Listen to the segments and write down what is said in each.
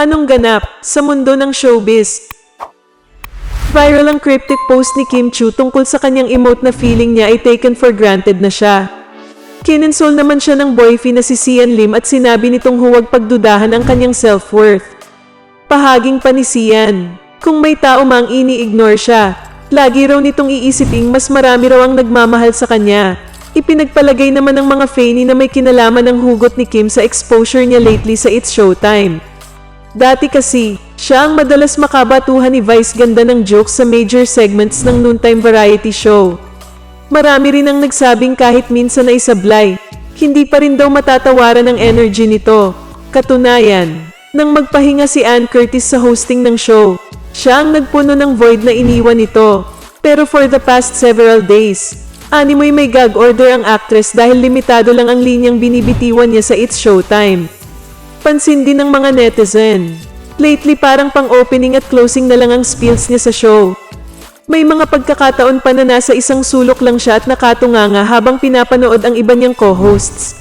Anong ganap sa mundo ng showbiz? Viral ang cryptic post ni Kim Chu tungkol sa kanyang emote na feeling niya ay taken for granted na siya. Kinonsol naman siya ng boyfriend na si Sian Lim at sinabi nitong huwag pagdudahan ang kanyang self-worth. Pahaging pa ni Sian, kung may tao mang ini-ignore siya, lagi raw nitong iisiping mas marami raw ang nagmamahal sa kanya. Ipinagpalagay naman ng mga fanny na may kinalaman ng hugot ni Kim sa exposure niya lately sa It's Showtime. Dati kasi, siya ang madalas makabatuhan ni Vice ganda ng jokes sa major segments ng noontime variety show. Marami rin ang nagsabing kahit minsan ay sablay, hindi pa rin daw matatawaran ang energy nito. Katunayan, nang magpahinga si Ann Curtis sa hosting ng show, siya ang nagpuno ng void na iniwan nito. Pero for the past several days, animoy may gag order ang actress dahil limitado lang ang linyang binibitiwan niya sa It's Showtime. Pansin din ng mga netizen. Lately parang pang-opening at closing na lang ang spills niya sa show. May mga pagkakataon pa na nasa isang sulok lang siya at nakatunganga habang pinapanood ang iba niyang co-hosts.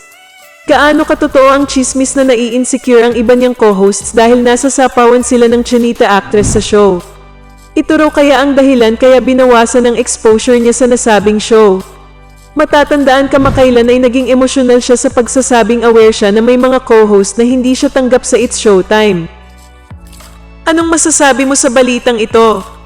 Gaano katotoo ang chismis na nai-insecure ang iba niyang co-hosts dahil nasa sapawan sila ng chinita actress sa show. Ito raw kaya ang dahilan kaya binawasan ang exposure niya sa nasabing show. Matatandaan kamakailan ay naging emosyonal siya sa pagsasabing aware siya na may mga co-host na hindi siya tanggap sa It's Showtime. Anong masasabi mo sa balitang ito?